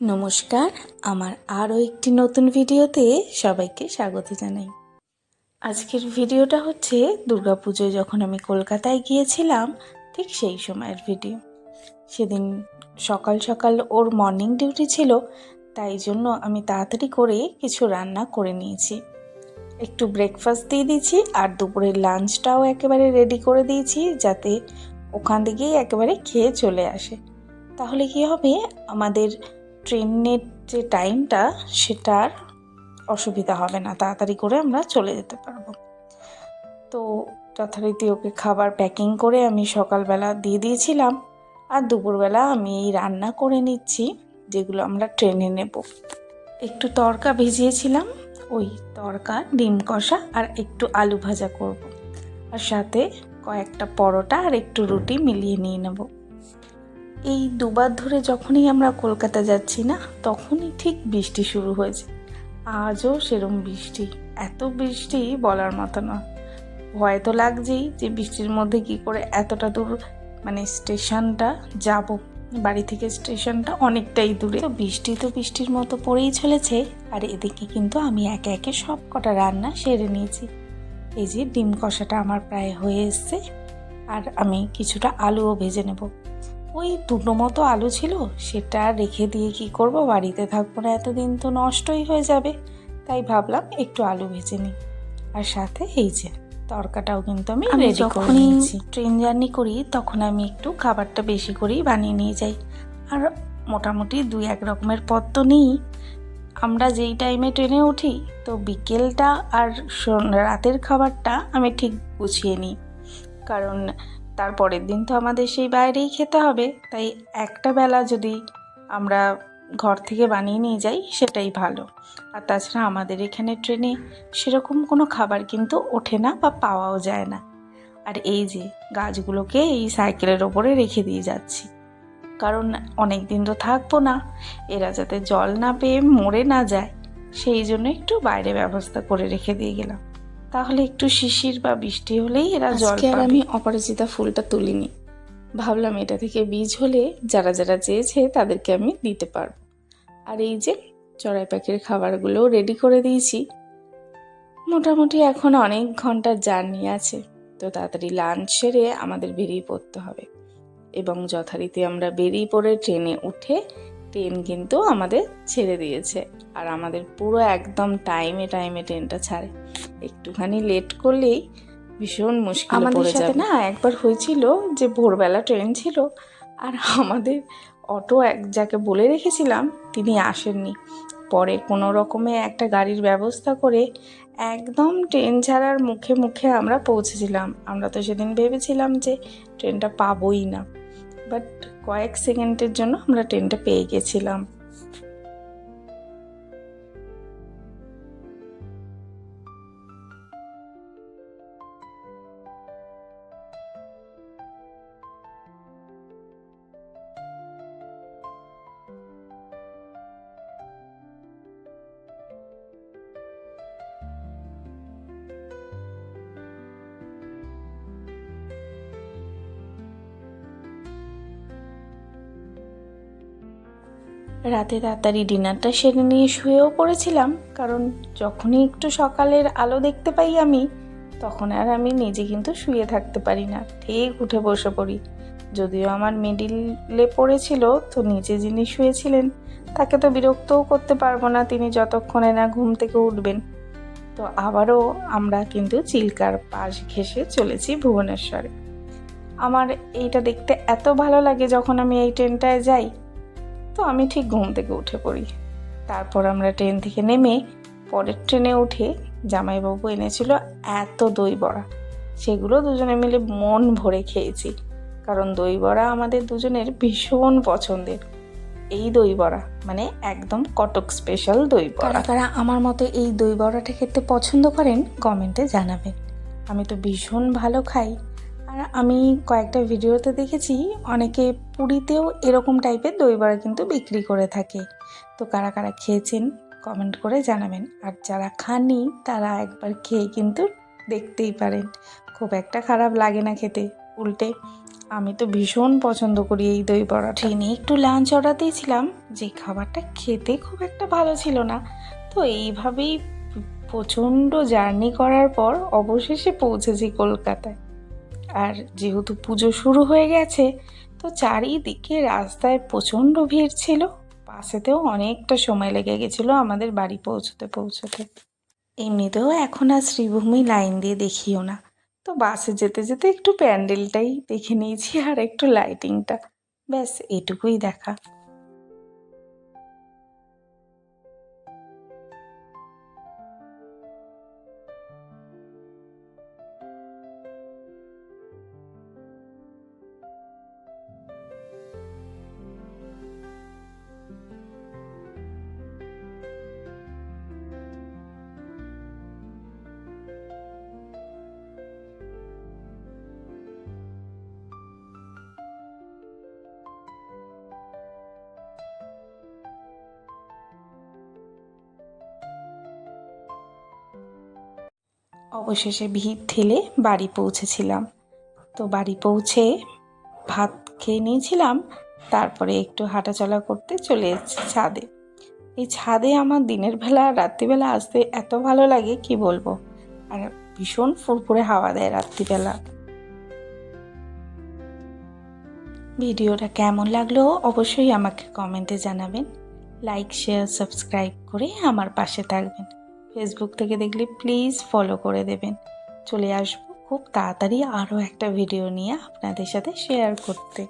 নমস্কার, আমার আরও একটি নতুন ভিডিওতে সবাইকে স্বাগত জানাই। আজকের ভিডিওটা হচ্ছে দুর্গাপুজোয় যখন আমি কলকাতায় গিয়েছিলাম, ঠিক সেই সময়ের ভিডিও সেদিন সকাল সকাল ওর মর্নিং ডিউটি ছিল, তাই জন্য আমি তাড়াতাড়ি করে কিছু রান্না করে নিয়েছি। একটু ব্রেকফাস্ট দিয়ে দিয়েছি আর দুপুরের লাঞ্চটাও একেবারে রেডি করে দিয়েছি, যাতে ওখান থেকেই একেবারে খেয়ে চলে আসে। তাহলে কি হবে? আমাদের ট্রেনের যে টাইমটা সেটার অসুবিধা হবে না। তাড়াতাড়ি করে আমরা চলে যেতে পারব। তো যথারীতি ওকে খাবার প্যাকিং করে আমি সকালবেলা দিয়ে দিয়েছিলাম। আর দুপুরবেলা আমি এই রান্না করে নিচ্ছি, যেগুলো আমরা ট্রেনে নেব। একটু তড়কা ভিজিয়েছিলাম, ওই তড়কা ডিম কষা আর একটু আলু ভাজা করব। আর সাথে কয়েকটা পরোটা আর একটু রুটি মিলিয়ে নিয়ে নেব। এই দুবার ধরে যখনই আমরা কলকাতা যাচ্ছি না, তখনই ঠিক বৃষ্টি শুরু হয়েছে। আজও সেরম বৃষ্টি, এত বৃষ্টি বলার মতো না। ভয় তো লাগছেই যে বৃষ্টির মধ্যে কি করে এতটা দূর মানে স্টেশনটা যাব। বাড়ি থেকে স্টেশনটা অনেকটাই দূরে। তো বৃষ্টি তো বৃষ্টির মতো পড়েই চলেছে, আর এদিকে কিন্তু আমি একে একে সব কটা রান্না সেরে নিয়েছি। এই যে ডিম কষাটা আমার প্রায় হয়ে এসছে, আর আমি কিছুটা আলুও ভেজে নেব। ওই দুটো মতো আলু ছিল সেটা রেখে দিয়ে কি করব? বাড়িতে থাকব না এতদিন তো নষ্টই হয়ে যাবে। তাই ভাবলাম একটু আলু ভেজে নিই। আর সাথে এই যে তরকাটাও কিন্তু আমি আমি রেডি করে যখনই নিয়েছি। ট্রেন জার্নি করি তখন আমি একটু খাবারটা বেশি করেই বানিয়ে নিয়ে যাই। আর মোটামুটি দুই এক রকমের পদ তো নিই। আমরা যেই টাইমে ট্রেনে উঠি তো বিকেলটা আর রাতের খাবারটা আমি ঠিক গুছিয়ে নিই। কারণ তারপরের দিন তো আমাদের সেই বাইরেই খেতে হবে। তাই একটা বেলা যদি আমরা ঘর থেকে বানিয়ে নিয়ে যাই, সেটাই ভালো। আর তাছাড়া আমাদের এখানে ট্রেনে সেরকম কোনো খাবার কিন্তু ওঠে না বা পাওয়াও যায় না। আর এই যে গাছগুলোকে এই সাইকেলের ওপরে রেখে দিয়ে যাচ্ছি। কারণ অনেক দিন তো থাকব না, এরা যাতে জল না পেয়ে মরে না যায়, সেই জন্য একটু বাইরে ব্যবস্থা করে রেখে দিয়ে গেলাম। তাহলে একটু শিশির বা বৃষ্টি হলেই এরা জল আর আমি অপরাজিতা ফুলটা তুলিনি। ভাবলাম এটা থেকে বীজ হলে যারা যারা চেয়েছে তাদেরকে আমি দিতে পারব। আর এই যে চড়াই পাখির খাবারগুলো রেডি করে দিয়েছি। মোটামুটি এখন অনেক ঘণ্টার জার্নি আছে। তো তাড়াতাড়ি লাঞ্চ সেরে আমাদের বেরিয়ে পড়তে হবে। এবং যথারীতি আমরা বেরিয়ে পড়ে ট্রেনে উঠে ট্রেন কিন্তু আমাদের ছেড়ে দিয়েছে। আর আমাদের পুরো একদম টাইমে টাইমে ট্রেনটা ছাড়ে। একটুখানি লেট করলেই ভীষণ মুশকিল আমাদের সাথে না একবার হয়েছিল যে ভোরবেলা ট্রেন ছিল আর আমাদের অটো এক যাকে বলে রেখেছিলাম তিনি আসেননি। পরে কোনো রকমে একটা গাড়ির ব্যবস্থা করে একদম ট্রেন ছাড়ার মুখে মুখে আমরা পৌঁছেছিলাম। আমরা তো সেদিন ভেবেছিলাম যে ট্রেনটা পাবোই না। বাট কয়েক সেকেন্ডের জন্য আমরা ট্রেনটা পেয়ে গেছিলাম। রাতে তাড়াতাড়ি ডিনারটা সেরে নিয়ে শুয়েও পড়েছিলাম, কারণ যখনই একটু সকালের আলো দেখতে পাই আমি, তখন আর আমি নিজে কিন্তু শুয়ে থাকতে পারি না। ঠিক উঠে বসে পড়ি। যদিও আমার মিডিলে পড়েছিল, তো নিচে যিনি শুয়েছিলেন, তাকে তো বিরক্তও করতে পারব না, তিনি যতক্ষণে না ঘুম থেকে উঠবেন। তো আবারও আমরা কিন্তু চিল্কার পাশ ঘেসে চলেছি ভুবনেশ্বরে। আমার এইটা দেখতে এত ভালো লাগে যখন আমি এই ট্রেনটায় যাই তো আমি ঠিক ঘুম থেকে উঠে পড়ি। তারপর আমরা ট্রেন থেকে নেমে পরের ট্রেনে উঠে জামাইবাবু এনেছিল এত দই বড়া। সেগুলো দুজনে মিলে মন ভরে খেয়েছি। কারণ দই বড়া আমাদের দুজনের ভীষণ পছন্দের। এই দই বড়া মানে একদম কটক স্পেশাল দই বড়া। কারা আমার মতো এই দই বড়াটা খেতে পছন্দ করেন, কমেন্টে জানাবেন। আমি তো ভীষণ ভালো খাই। আর আমি কয়েকটা ভিডিওতে দেখেছি অনেকে পুরীতেও এরকম টাইপের দই বড়া কিন্তু বিক্রি করে থাকে। তো কারা কারা খেয়েছেন কমেন্ট করে জানাবেন। আর যারা খাননি, তারা একবার খেয়ে কিন্তু দেখতেই পারেন। খুব একটা খারাপ লাগে না খেতে। উল্টে আমি তো ভীষণ পছন্দ করি এই দই বড়া ট্রেনে একটু লাঞ্চ অর্ডার দিয়েছিলাম, যে খাবারটা খেতে খুব একটা ভালো ছিল না। তো এইভাবেই প্রচণ্ড জার্নি করার পর অবশেষে পৌঁছেছি কলকাতায়। আর যেহেতু পুজো শুরু হয়ে গেছে, তো চারিদিকে রাস্তায় প্রচণ্ড ভিড় ছিল। বাসেতেও অনেকটা সময় লেগে গেছিল আমাদের বাড়ি পৌঁছতে পৌঁছতে। এমনিতেও এখন আর শ্রীভূমি লাইন দিয়ে দেখিও না। তো বাসে যেতে যেতে একটু প্যান্ডেলটাই দেখে নিয়েছি আর একটু লাইটিংটা ব্যাস, এটুকুই দেখা। অবশেষে ভিড় ঠেলে বাড়ি পৌঁছেছিলাম। তো বাড়ি পৌঁছে ভাত খেয়ে নিয়েছিলাম, তারপরে একটু হাঁটাচলা করতে চলে এসেছি ছাদে। এই ছাদে আমার দিনের বেলা, রাত্রিবেলা আসতে এত ভালো লাগে, কি বলব? আর ভীষণ ফুরফুরে হাওয়া দেয় রাত্রিবেলা। ভিডিওটা কেমন লাগল অবশ্যই আমাকে কমেন্টে জানাবেন। লাইক, শেয়ার, সাবস্ক্রাইব করে আমার পাশে থাকবেন। ফেসবুক থেকে দেখলে প্লিজ ফলো করে দেবেন। চলে আসব খুব তাড়াতাড়ি আরও একটা ভিডিও নিয়ে আপনাদের সাথে শেয়ার করতে।